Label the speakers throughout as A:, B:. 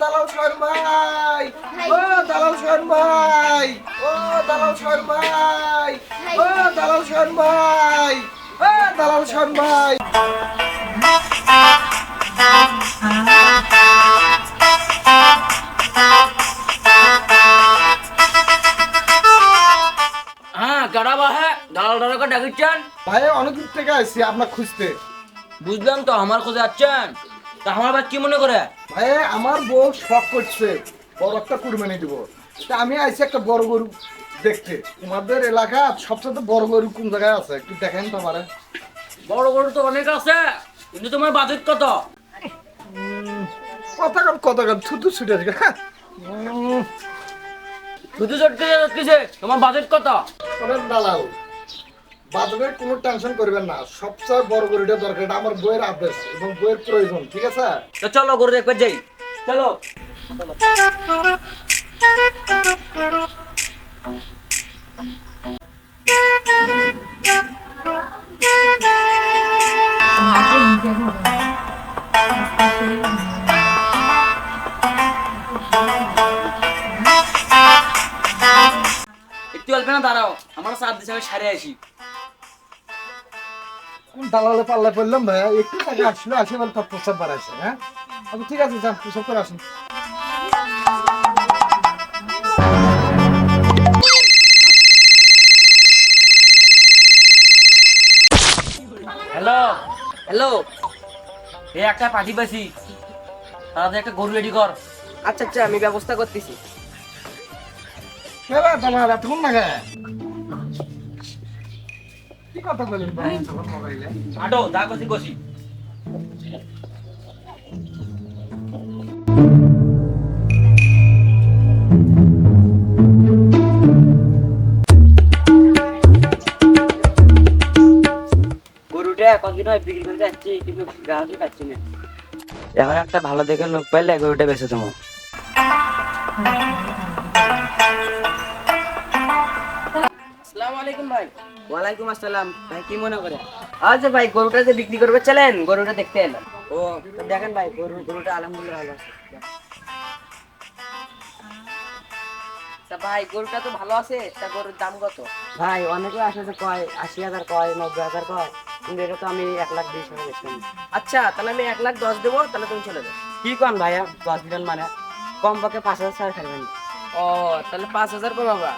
A: দালাল সোহেল ভাই। ও দালাল সোহেল ভাই। ও দালাল সোহেল ভাই। ও দালাল সোহেল ভাই। ও দালাল সোহেল ভাই।
B: হ্যাঁ কারাবা হ্যাঁ? দালাল ডাকিচ্ছেন?
A: ভাই অনেক দূর থেকে আসছি আপনার খুঁজতে।
B: বুঝলাম তো আমার খোঁজে যাচ্ছেন তা আমার বাদ কি মনে করে?
A: ভাই আমার বউ শখ করছে বড় একটা কুরবানি দিব। তা আমি আইছি একটা বড় গরু দেখতে। তোমাদের এলাকা সবচেয়ে বড় গরু কোন জায়গায় আছে? একটু দেখেন তো পারে
B: বড় গরু তো অনেক আছে কিন্তু তোমার বাজেট কত?
A: কথা কম কথা কম থুতু ছুটে আছে হ্যাঁ।
B: চটকে যাচ্ছে তোমার বাজেট কত?
A: দালাল। বাদবের কোনো টেনশন করবেন না। সবচেয়ে বড় গরুটা দরকার, এটা আমার বইয়ের আদেশ এবং বইয়ের প্রয়োজন, ঠিক আছে?
B: তো চলো গরু দেখবে যাই চলো। একটু অল্প না দাঁড়াও, আমার সাত দিচ্ছে আমি সারে আসি।
A: আমি দালালে পাল্লা পড়লাম ভাইয়া একটু টাকা আসলো আসে বলে তার প্রস্তাব বাড়াইছে হ্যাঁ? আচ্ছা ঠিক আছে যান প্রস্তাব করে আসুন।
B: হ্যালো? হ্যালো? এই একটা পাঠি পাইছি। তাদের একটা গরু রেডি কর।
C: আচ্ছা আচ্ছা আমি ব্যবস্থা করতেছি।
A: কেরা দালাল এতক্ষণ না গে কি কথা বলেন ভাই? মোবাইলে।
B: আটো দা কষি কষি
C: গরুটা কতদিন হয় বিক্রি করে যাচ্ছি কিন্তু গ্রাহকই পাচ্ছি না। এখন একটা ভালো দেখে লোক পাইলে গরুটা বেঁচে দেবো। আলাইকুম ভাই। ওয়ালাইকুম আসসালাম। ভাই কি মনে করে? আচ্ছা ভাই গরুটা যে বিক্রি করবে চলেন গরুটা দেখতে এলাম। ও দেখেন ভাই গরু গরুটা আলহামদুলিল্লাহ ভালো আছে। ভাই গরুটা তো ভালো আছে তা গরুর দাম কত? ভাই অনেকে আসে যে কয় আশি হাজার কয় নব্বই হাজার কয় কিন্তু এটা তো আমি এক লাখ বিশ হাজার বেচলাম আচ্ছা তাহলে আমি এক লাখ দশ দেবো তাহলে তুমি চলে যাও। কি কন ভাইয়া দশ দিন মানে? কম পক্ষে পাঁচ হাজার ছাড়া ও তাহলে পাঁচ হাজার কমাবা।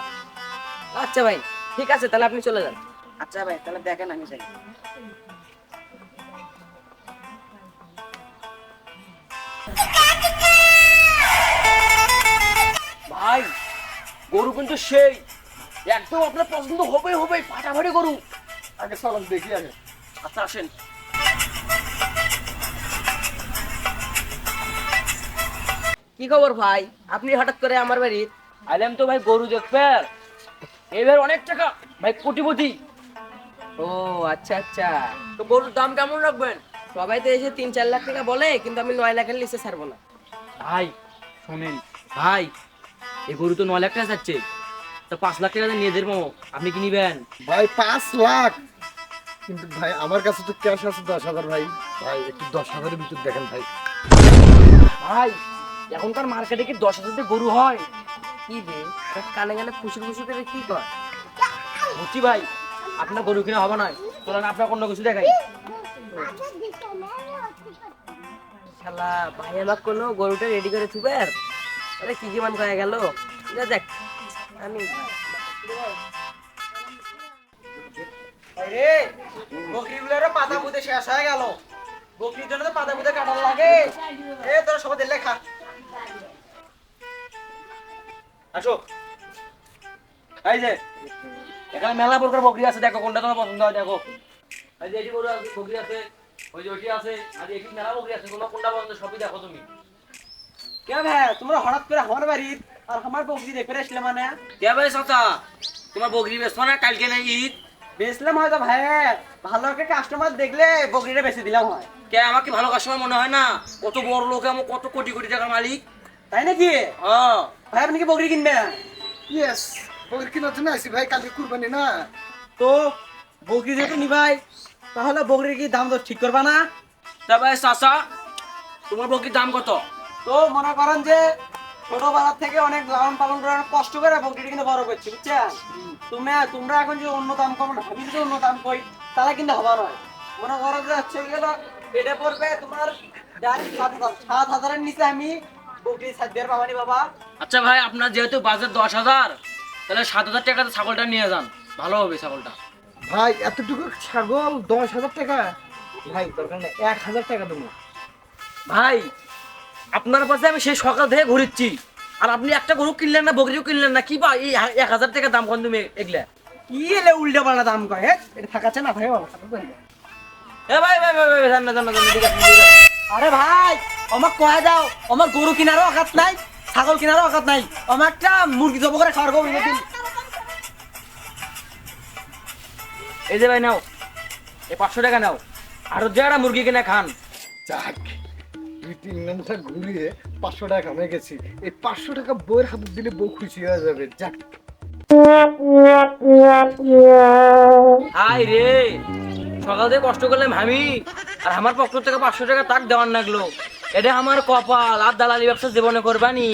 C: আচ্ছা ভাই ঠিক আছে তাহলে আপনি চলে যান। আচ্ছা ভাই তাহলে দেখেন আমি চাই
B: ভাই গরু কিন্তু সেই। একদম আপনার পছন্দ হবে হবে ফাটাফাটি গরু।
A: আগে চলুন দেখি আগে।
B: আচ্ছা আসেন।
C: কি খবর ভাই? আপনি হঠাৎ করে আমার বাড়ি
B: আইলাম তো ভাই গরু দেখবে এবার অনেক টাকা। ভাই কোটিপতি।
C: ও আচ্ছা আচ্ছা।
B: তো গরুর দাম কেমন রাখবেন?
C: সবাই তো এসে তিন চার লাখ টাকা বলে কিন্তু আমি নয় লাখের নিচে ছাড়বো না।
B: ভাই শোনেন। ভাই এই গরু তো নয় লাখ টাকা যাচ্ছে। তো পাঁচ লাখ টাকা নিয়ে দেবো। আপনি কি নিবেন?
A: ভাই পাঁচ লাখ? কিন্তু ভাই আমার কাছে তো ক্যাশ আছে দশ হাজার ভাই। ভাই একটু দশ হাজারের ভিতর দেখেন ভাই।
B: ভাই এখনকার মার্কেটে কি দশ হাজার গরু হয়?
C: কি রে? কানে কানে খুশি খুশি করে কি কর?
B: বুঝছি ভাই আপনার গরু কিনা হবে না। তোরা আপনার অন্য কিছু দেখাই।
C: শালা ভাই আমার কোনো গরুটা রেডি করে থুবে আর আরে কি কি মান কয়ে গেল দেখ আমি
D: রে বকরিগুলোর পাতা পুঁতে শেষ হয়ে গেল। বকরির জন্য তো পাতা পুঁতে কাটার লাগে। এ তোরা সবাই দিলে খা। আসো।
B: এই যে এখানে মেলা প্রকার বকরি আছে দেখো কোনটা তোমার পছন্দ হয় দেখো। এই যে এটি গরু আছে বকরি আছে ওই যে ওটি আছে আর এটি মেলা বকরি আছে তোমার কোনটা পছন্দ সবই দেখো তুমি।
D: কে ভাই তোমরা হঠাৎ করে আমার বাড়ি আর আমার বকরি দেখে আসলে মানে?
B: কে ভাই চাচা তোমার বকরি না কালকে না ঈদ?
D: বেচলাম হয়তো ভাই ভালো একটা কাস্টমার দেখলে বকরিটা দিলাম হয়।
B: কে আমাকে ভালো কাস্টমার মনে হয় না? কত বড় লোক আমার কত কোটি কোটি টাকার মালিক।
D: তাই নাকি?
B: হ্যাঁ।
D: ভাই আপনি কি বকরি কিনবেন?
A: ইয়েস বকরি কেনার জন্য আসি ভাই কালকে কুরবানি না।
D: তো বকরি যেহেতু নিবাই তাহলে বকরির কি দাম তো ঠিক করবা না?
B: তা ভাই চাচা তোমার বকরির দাম কত?
D: তো মনে করেন যে ছোটবেলার থেকে অনেক লালন পালন করে অনেক কষ্ট করে বকরিটা কিন্তু বড় করছি বুঝছেন? তুমি তোমরা এখন যে অন্য দাম কম ভাবি যে অন্য দাম কই তাহলে কিন্তু হবা নয় মনে করো যে হচ্ছে গেল পেটে পড়বে তোমার ডাইরেক্ট সাত হাজার সাত হাজারের নিচে আমি
B: আচ্ছা ভাই আপনার যেহেতু বাজেট দশ হাজার তাহলে সাত হাজার টাকাতে ছাগলটা নিয়ে যান। ভালো হবে ছাগলটা।
A: ভাই এতটুকু ছাগল দশ হাজার টাকা? ভাই দরকার নেই এক হাজার টাকা দেবো।
B: ভাই আপনার পাশে আমি সেই সকাল থেকে ঘুরিচ্ছি আর আপনি একটা গরু কিনলেন না বকরিও কিনলেন না কি বা এই এক হাজার টাকা দাম কন তুমি এগুলা?
D: কি এলে উল্টো পাল্টা দাম কয় হ্যাঁ? এটা থাকাচ্ছে না ভাই বাবা।
B: এ ভাই ভাই ভাই ভাই জান না জান না
D: আরে ভাই আমার কয়ে দাও আমার গরু কিনারও অকাত নাই ছাগল কিনারও অকাত নাই আমার একটা মুরগি জব করে খাওয়ার গরু
B: এই যে ভাই নাও এই পাঁচশো টাকা নাও আর যে একটা মুরগি কিনে খান।
A: যাক দুই তিন ঘণ্টা ঘুরিয়ে পাঁচশো টাকা কামে গেছি। এই পাঁচশো টাকা বইয়ের হাতে দিলে বউ খুশি হয়ে যাবে যাক।
B: হাই রে সকাল থেকে কষ্ট করলাম আমি। আর আমার পক্ষ থেকে পাঁচশো টাকা তাক দেওয়ার লাগল। এটা আমার কপাল। আর দালালি ব্যবসা জীবনে করবানি